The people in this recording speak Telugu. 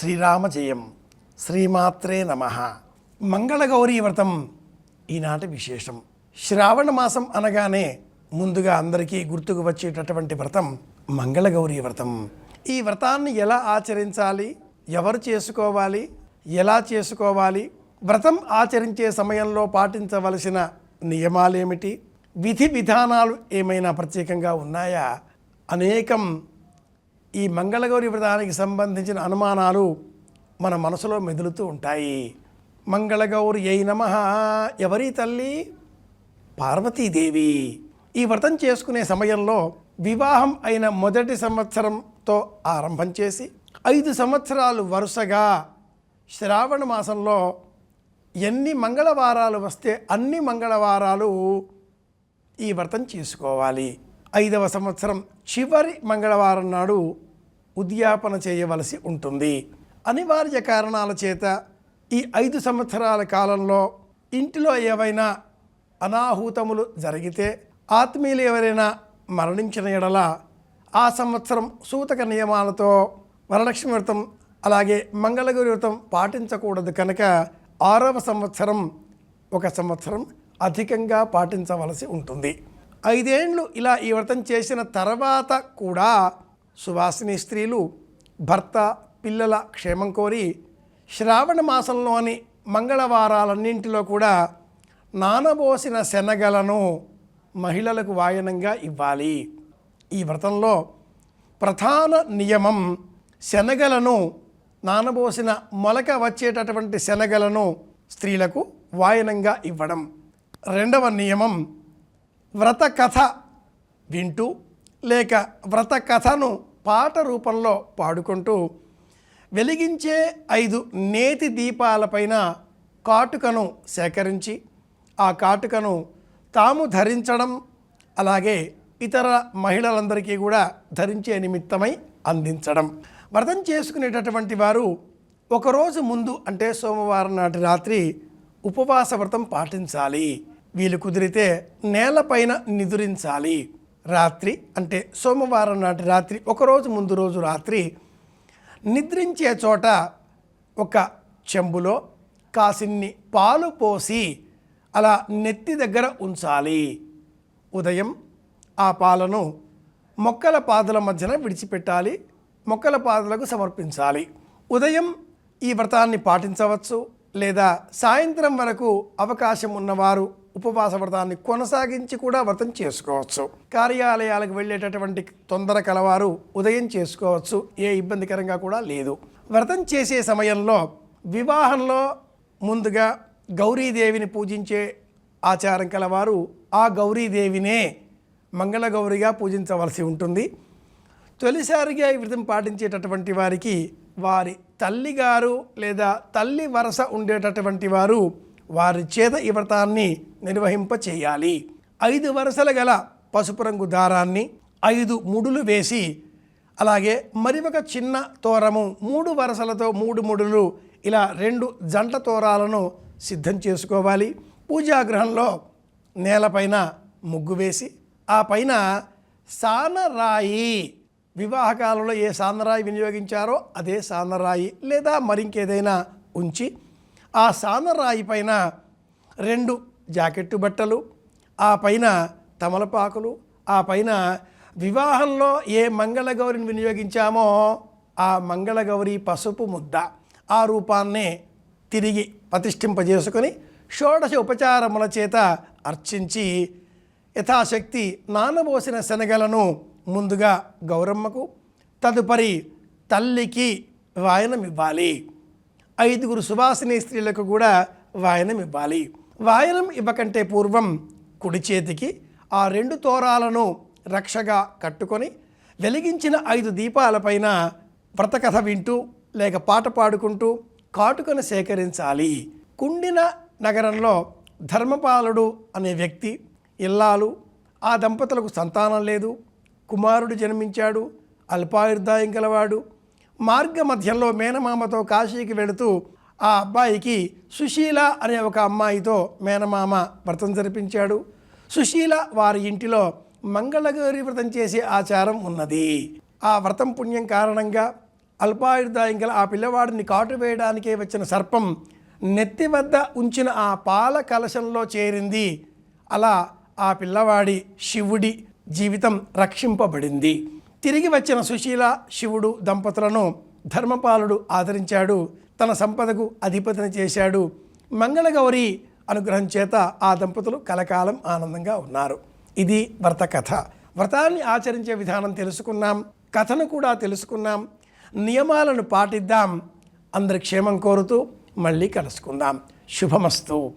శ్రీరామ జయం శ్రీమాత్రే నమ. మంగళగౌరీ వ్రతం ఈనాటి విశేషం. శ్రావణ మాసం అనగానే ముందుగా అందరికీ గుర్తుకు వచ్చేటటువంటి వ్రతం మంగళగౌరీ వ్రతం ఈ వ్రతాన్ని ఎలా ఆచరించాలి? ఎవరు చేసుకోవాలి? ఎలా చేసుకోవాలి? వ్రతం ఆచరించే సమయంలో పాటించవలసిన నియమాలేమిటి? విధి విధానాలు ఏమైనా ప్రత్యేకంగా ఉన్నాయా? అనేకం ఈ మంగళగౌరి వ్రతానికి సంబంధించిన అనుమానాలు మన మనసులో మెదులుతూ ఉంటాయి. మంగళగౌరి అయి నమ. ఎవరి తల్లి? పార్వతీదేవి. ఈ వ్రతం చేసుకునే సమయంలో వివాహం అయిన మొదటి సంవత్సరంతో ఆరంభం చేసి ఐదు సంవత్సరాలు వరుసగా శ్రావణ మాసంలో ఎన్ని మంగళవారాలు వస్తే అన్ని మంగళవారాలు ఈ వ్రతం చేసుకోవాలి. ఐదవ సంవత్సరం చివరి మంగళవారం నాడు ఉద్యాపన చేయవలసి ఉంటుంది. అనివార్య కారణాల చేత ఈ ఐదు సంవత్సరాల కాలంలో ఇంటిలో ఏవైనా అనాహూతములు జరిగితే ఆత్మీయులు ఎవరైనా మరణించిన ఎడల ఆ సంవత్సరం సూతక నియమాలతో వరలక్ష్మి వ్రతం అలాగే మంగళగిరి వ్రతం పాటించకూడదు కనుక ఆరవ సంవత్సరం ఒక సంవత్సరం అధికంగా పాటించవలసి ఉంటుంది. ఐదేండ్లు ఇలా ఈ వ్రతం చేసిన తర్వాత కూడా సువాసిని స్త్రీలు భర్త పిల్లల క్షేమం కోరి శ్రావణ మాసంలోని మంగళవారాలన్నింటిలో కూడా నానబోసిన శనగలను మహిళలకు వాయనంగా ఇవ్వాలి. ఈ వ్రతంలో ప్రధాన నియమం శనగలను నానబోసిన మొలక వచ్చేటటువంటి శనగలను స్త్రీలకు వాయనంగా ఇవ్వడం. రెండవ నియమం వ్రత కథ వింటూ లేక వ్రత కథను పాట రూపంలో పాడుకుంటూ వెలిగించే ఐదు నేతి దీపాలపైన కాటుకను సేకరించి ఆ కాటుకను తాము ధరించడం అలాగే ఇతర మహిళలందరికీ కూడా ధరించే నిమిత్తమై అందించడం. వ్రతం చేసుకునేటటువంటి వారు ఒకరోజు ముందు అంటే సోమవారం నాటి రాత్రి ఉపవాస వ్రతం పాటించాలి. వీలు కుదిరితే నేలపైన నిదురించాలి. రాత్రి అంటే సోమవారం నాటి రాత్రి ఒకరోజు ముందు రోజు రాత్రి నిద్రించే చోట ఒక చెంబులో కాసిన్ని పాలు పోసి అలా నెత్తి దగ్గర ఉంచాలి. ఉదయం ఆ పాలను మొక్కల పాదుల మధ్యన విడిచిపెట్టాలి. మొక్కల పాదులకు సమర్పించాలి. ఉదయం ఈ వ్రతాన్ని పాటించవచ్చు లేదా సాయంత్రం వరకు అవకాశం ఉన్నవారు ఉపవాస వ్రతాన్ని కొనసాగించి కూడా వ్రతం చేసుకోవచ్చు. కార్యాలయాలకు వెళ్ళేటటువంటి తొందర కలవారు ఉదయం చేసుకోవచ్చు. ఏ ఇబ్బందికరంగా కూడా లేదు. వ్రతం చేసే సమయంలో వివాహంలో ముందుగా గౌరీదేవిని పూజించే ఆచారం కలవారు ఆ గౌరీదేవినే మంగళగౌరిగా పూజించవలసి ఉంటుంది. తొలిసారిగా ఈ వ్రతం పాటించేటటువంటి వారికి వారి తల్లిగారు లేదా తల్లి వరస ఉండేటటువంటి వారు వారి చేత ఈ వ్రతాన్ని నిర్వహింప చేయాలి ఐదు వరుసల గల పసుపు రంగు దారాన్ని ఐదు ముడులు వేసి అలాగే మరి ఒక చిన్న తోరము మూడు వరసలతో మూడు ముడులు ఇలా రెండు జంట తోరాలను సిద్ధం చేసుకోవాలి. పూజాగ్రహంలో నేలపైన ముగ్గు వేసి ఆ పైన సానరాయి. వివాహకాలంలో ఏ సానరాయి వినియోగించారో అదే సానరాయి లేదా మరింకేదైనా ఉంచి ఆ సామరాయి పైన రెండు జాకెట్టు బట్టలు ఆ పైన తమలపాకులు ఆ పైన వివాహంలో ఏ మంగళగౌరిని వినియోగించామో ఆ మంగళగౌరి పసుపు ముద్ద ఆ రూపాన్నే తిరిగి ప్రతిష్ఠింపజేసుకొని షోడశ ఉపచారముల చేత అర్చించి యథాశక్తి నానబోసిన శనగలను ముందుగా గౌరమ్మకు తదుపరి తల్లికి వాయనమివ్వాలి. ఇవ్వాలి ఐదుగురు సువాసిని స్త్రీలకు కూడా వాయనం ఇవ్వాలి. వాయనం ఇవ్వకంటే పూర్వం కుడి చేతికి ఆ రెండు తోరాలను రక్షగా కట్టుకొని వెలిగించిన ఐదు దీపాలపైన వ్రతకథ వింటూ లేక పాట పాడుకుంటూ కాటుకను సేకరించాలి. కుండిన నగరంలో ధర్మపాలుడు అనే వ్యక్తి ఇల్లాలు ఆ దంపతులకు సంతానం లేదు. కుమారుడు జన్మించాడు అల్పాయుర్దాయం గలవాడు మార్గ మధ్యంలో మేనమామతో కాశీకి వెళుతూ ఆ అబ్బాయికి సుశీల అనే ఒక అమ్మాయితో మేనమామ వ్రతం జరిపించాడు. సుశీల వారి ఇంటిలో మంగళగౌరి వ్రతం చేసే ఆచారం ఉన్నది. ఆ వ్రతం పుణ్యం కారణంగా అల్పాయుర్దాయం గల ఆ పిల్లవాడిని కాటు వేయడానికే వచ్చిన సర్పం నెత్తి వద్ద ఉంచిన ఆ పాల కలశంలో చేరింది. అలా ఆ పిల్లవాడి శివుడి జీవితం రక్షింపబడింది. తిరిగి వచ్చిన సుశీల శివుడు దంపతులను ధర్మపాలుడు ఆదరించాడు. తన సంపదకు అధిపతిని చేశాడు. మంగళగౌరి అనుగ్రహం చేత ఆ దంపతులు కలకాలం ఆనందంగా ఉన్నారు. ఇది వ్రత కథ. వ్రతాన్ని ఆచరించే విధానం తెలుసుకున్నాం. కథను కూడా తెలుసుకున్నాం. నియమాలను పాటిద్దాం. అందరి క్షేమం కోరుతూ మళ్ళీ కలుసుకుందాం. శుభమస్తు.